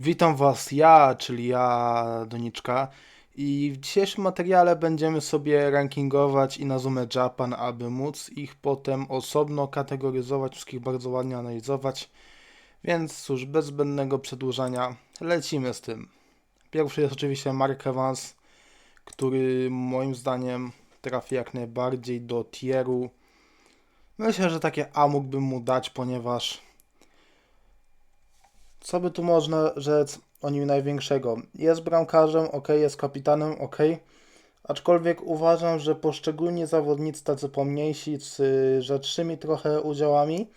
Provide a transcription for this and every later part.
Witam Was, ja, czyli ja, Doniczka. I w dzisiejszym materiale będziemy sobie rankingować Inazume Japan, aby móc ich potem osobno kategoryzować, wszystkich bardzo ładnie analizować. Więc cóż, bez zbędnego przedłużania, lecimy z tym. Pierwszy jest oczywiście Mark Evans, który moim zdaniem trafi jak najbardziej do tieru. Myślę, że takie A mógłbym mu dać, ponieważ co by tu można rzec o nim największego? Jest bramkarzem, ok, jest kapitanem, ok. Aczkolwiek uważam, że poszczególni zawodnicy, tacy pomniejsi, z rzadszym trochę udziałami,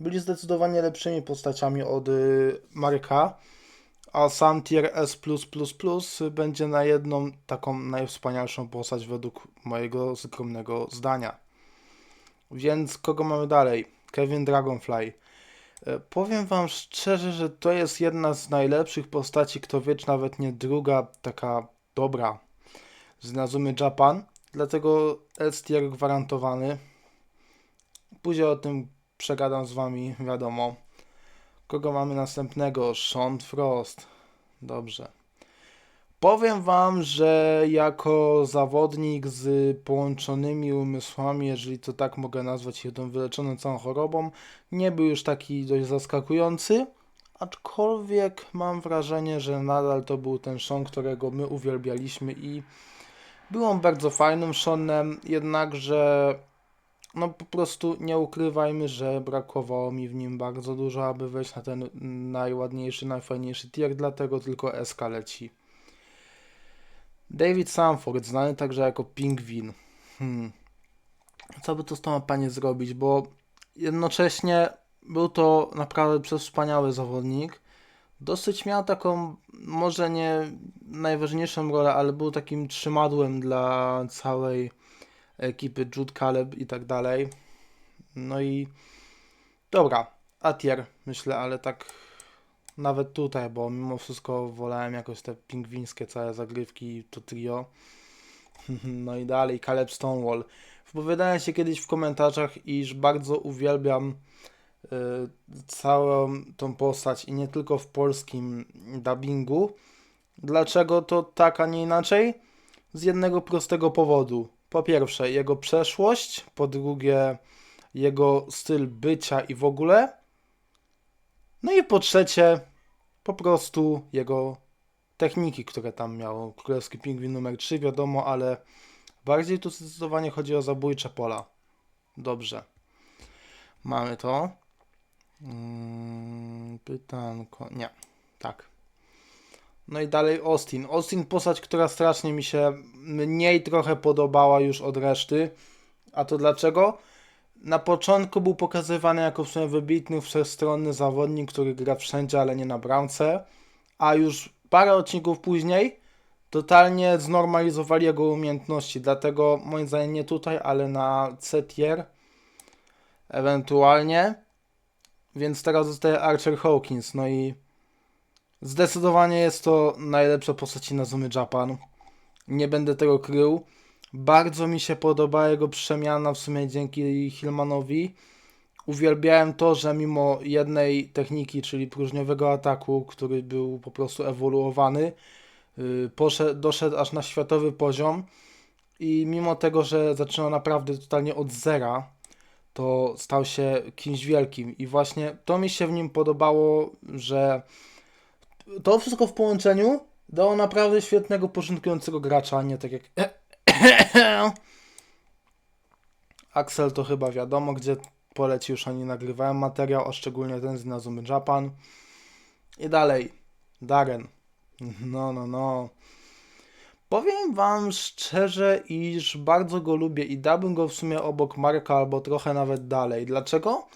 byli zdecydowanie lepszymi postaciami od y, Marka. A sam tier S będzie na jedną taką najwspanialszą postać według mojego skromnego zdania. Więc kogo mamy dalej? Kevin Dragonfly. E, Powiem Wam szczerze, że to jest jedna z najlepszych postaci, kto wie, czy nawet nie druga, taka dobra z Nazumi Japan. Dlatego S-tier gwarantowany. Później o tym przegadam z Wami, wiadomo. Kogo mamy następnego? Sean Frost. Dobrze. Powiem Wam, że jako zawodnik z połączonymi umysłami, jeżeli to tak mogę nazwać, jedną wyleczoną całą chorobą, nie był już taki dość zaskakujący, aczkolwiek mam wrażenie, że nadal to był ten Sean, którego my uwielbialiśmy i był on bardzo fajnym Seanem, jednakże no po prostu nie ukrywajmy, że brakowało mi w nim bardzo dużo, aby wejść na ten najładniejszy, najfajniejszy tier, dlatego tylko SK leci. David Sanford, znany także jako Pingwin. Hmm. Co by to z tą panie zrobić? Bo jednocześnie był to naprawdę przez wspaniały zawodnik. Dosyć miał taką, może nie najważniejszą rolę, ale był takim trzymadłem dla całej ekipy Jude Caleb i tak dalej. No i dobra, Atier myślę, ale tak nawet tutaj, bo mimo wszystko wolałem jakoś te pingwińskie całe zagrywki, to trio. No i dalej, Caleb Stonewall. Wypowiadałem się kiedyś w komentarzach, iż bardzo uwielbiam y, całą tą postać i nie tylko w polskim dubbingu. Dlaczego to tak, a nie inaczej? Z jednego prostego powodu. Po pierwsze, jego przeszłość, po drugie, jego styl bycia i w ogóle. No i po trzecie, po prostu jego techniki, które tam miał. Królewski Pingwin numer 3, wiadomo, ale bardziej tu zdecydowanie chodzi o zabójcze pola. Dobrze. Mamy to. Hmm, pytanko. Nie. Tak. No i dalej Austin. Austin postać, która strasznie mi się mniej trochę podobała już od reszty. A to dlaczego? Na początku był pokazywany jako w sumie wybitny, wszechstronny zawodnik, który gra wszędzie, ale nie na bramce. A już parę odcinków później totalnie znormalizowali jego umiejętności. Dlatego moim zdaniem nie tutaj, ale na C-tier ewentualnie. Więc teraz zostaje Archer Hawkins. No i Zdecydowanie jest to najlepsza postać na Zoomy Japan. Nie będę tego krył. Bardzo mi się podoba jego przemiana w sumie dzięki Hillmanowi. Uwielbiałem to, że mimo jednej techniki, czyli próżniowego ataku, który był po prostu ewoluowany, yy, poszedł, doszedł aż na światowy poziom i mimo tego, że zaczynał naprawdę totalnie od zera, to stał się kimś wielkim i właśnie to mi się w nim podobało, że to wszystko w połączeniu dało naprawdę świetnego, początkującego gracza, a nie tak jak Axel to chyba wiadomo, gdzie poleci już oni nagrywałem materiał, a szczególnie ten z Nazumy Japan. I dalej, Darren. No, no, no. Powiem wam szczerze, iż bardzo go lubię i dałbym go w sumie obok Marka albo trochę nawet dalej. Dlaczego?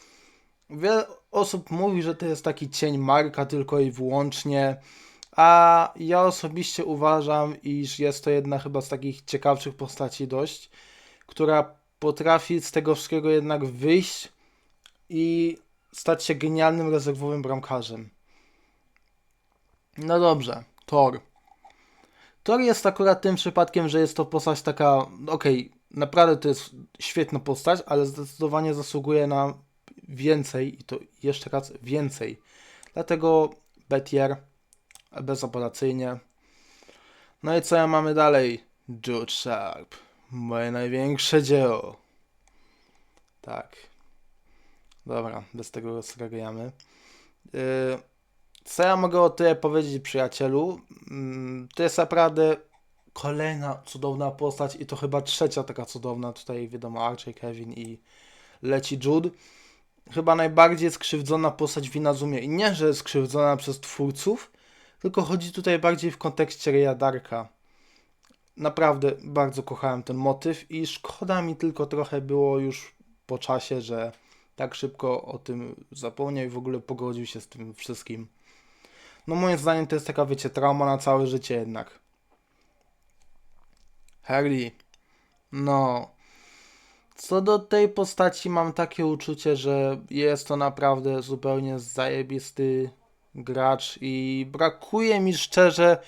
Wiele osób mówi, że to jest taki cień Marka tylko i wyłącznie, a ja osobiście uważam, iż jest to jedna chyba z takich ciekawszych postaci dość, która potrafi z tego wszystkiego jednak wyjść i stać się genialnym rezerwowym bramkarzem. No dobrze, Thor. Thor jest akurat tym przypadkiem, że jest to postać taka, okej, okay, naprawdę to jest świetna postać, ale zdecydowanie zasługuje na więcej i to jeszcze raz więcej. Dlatego Betier bezapelacyjnie. No i co ja mamy dalej? George Sharp. Moje największe dzieło. Tak. Dobra, bez tego rozstragujemy. Yy, co ja mogę o tyle powiedzieć, przyjacielu? Mm, To jest naprawdę kolejna cudowna postać i to chyba trzecia taka cudowna. Tutaj wiadomo Archie, Kevin i leci Jude. Chyba najbardziej skrzywdzona postać w Inazumie. I nie, że skrzywdzona przez twórców, tylko chodzi tutaj bardziej w kontekście Reya Darka. Naprawdę bardzo kochałem ten motyw i szkoda mi tylko trochę było już po czasie, że tak szybko o tym zapomniał i w ogóle pogodził się z tym wszystkim. No moim zdaniem to jest taka, wiecie, trauma na całe życie jednak. Harley. No. Co do tej postaci mam takie uczucie, że jest to naprawdę zupełnie zajebisty gracz i brakuje mi szczerze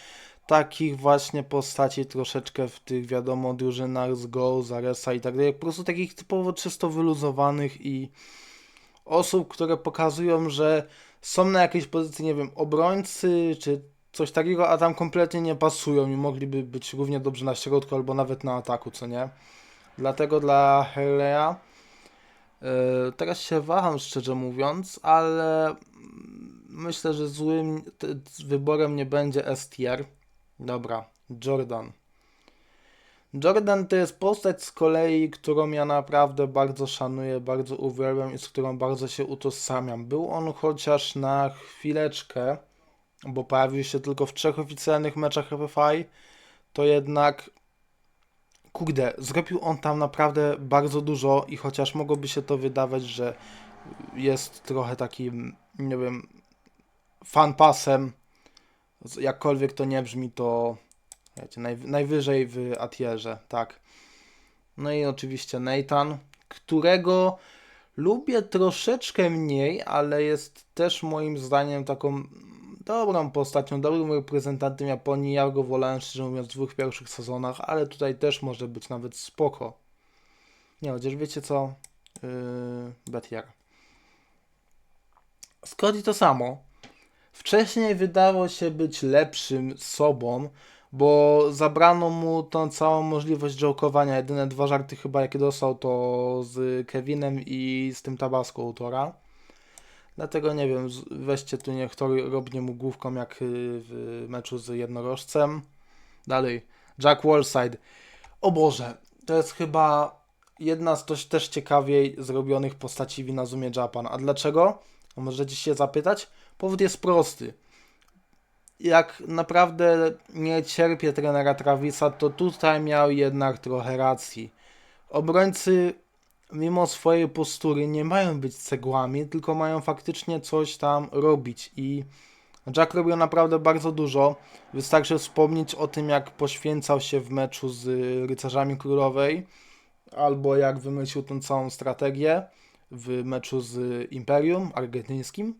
takich właśnie postaci troszeczkę w tych wiadomo drużynach z Go, Zaresa i tak dalej. Po prostu takich typowo czysto wyluzowanych i osób, które pokazują, że są na jakiejś pozycji, nie wiem, obrońcy czy coś takiego, a tam kompletnie nie pasują i mogliby być równie dobrze na środku albo nawet na ataku, co nie? Dlatego dla Harley'a yy, teraz się waham, szczerze mówiąc, ale myślę, że złym wyborem nie będzie S-tier. Dobra, Jordan. Jordan to jest postać z kolei, którą ja naprawdę bardzo szanuję, bardzo uwielbiam i z którą bardzo się utożsamiam. Był on chociaż na chwileczkę, bo pojawił się tylko w trzech oficjalnych meczach FFI, to jednak kurde, zrobił on tam naprawdę bardzo dużo i chociaż mogłoby się to wydawać, że jest trochę takim, nie wiem, fanpasem, jakkolwiek to nie brzmi, to wiecie, naj, najwyżej w Atierze, tak. No i oczywiście Nathan, którego lubię troszeczkę mniej, ale jest też moim zdaniem taką dobrą postacią, dobrym reprezentantem Japonii. Ja go wolałem szczerze mówiąc w dwóch pierwszych sezonach, ale tutaj też może być nawet spoko. Nie, chociaż wiecie co? Yy, Betier. To samo. Wcześniej wydało się być lepszym sobą, bo zabrano mu tą całą możliwość jokowania. Jedyne dwa żarty chyba jakie dostał to z Kevinem i z tym Tabasco u Tora. Dlatego nie wiem, weźcie tu niech Tor robnie mu główką jak y, w meczu z jednorożcem. Dalej, Jack Wallside. O Boże, to jest chyba jedna z dość też ciekawiej zrobionych postaci w Inazumie Japan. A dlaczego? Możecie się zapytać. Powód jest prosty. Jak naprawdę nie cierpię trenera Travisa, to tutaj miał jednak trochę racji. Obrońcy mimo swojej postury nie mają być cegłami, tylko mają faktycznie coś tam robić i Jack robił naprawdę bardzo dużo. Wystarczy wspomnieć o tym, jak poświęcał się w meczu z Rycerzami Królowej, albo jak wymyślił tą całą strategię w meczu z Imperium argentyńskim.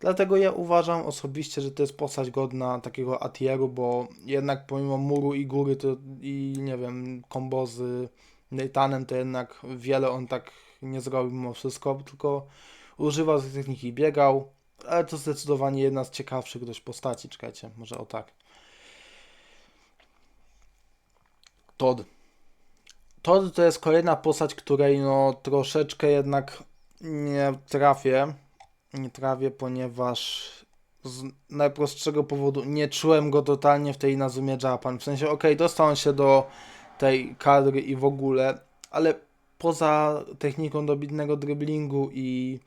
Dlatego ja uważam osobiście, że to jest postać godna takiego atieru, bo jednak pomimo muru i góry to i nie wiem, kombo z Nathanem, to jednak wiele on tak nie zrobił mimo wszystko, tylko używał tej techniki, biegał, ale to zdecydowanie jedna z ciekawszych dość postaci, czekajcie, może o tak. Todd. Todd to jest kolejna postać, której no troszeczkę jednak nie trafię. Nie trafię, ponieważ z najprostszego powodu nie czułem go totalnie w tej Nazumie Japan. W sensie, okej, dostał on się do tej kadry i w ogóle, ale poza techniką dobitnego driblingu i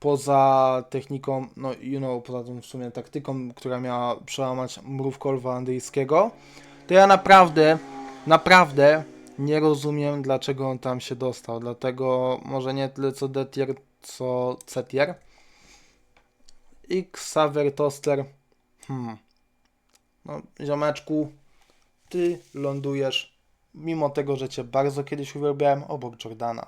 poza techniką, no you know, poza tą w sumie taktyką, która miała przełamać mrów kolwa andyjskiego, to ja naprawdę, naprawdę nie rozumiem, dlaczego on tam się dostał. Dlatego może nie tyle co D-tier, co C-tier. I Xaver Toaster. Hmm. No, ziomeczku, ty lądujesz, mimo tego, że cię bardzo kiedyś uwielbiałem, obok Jordana.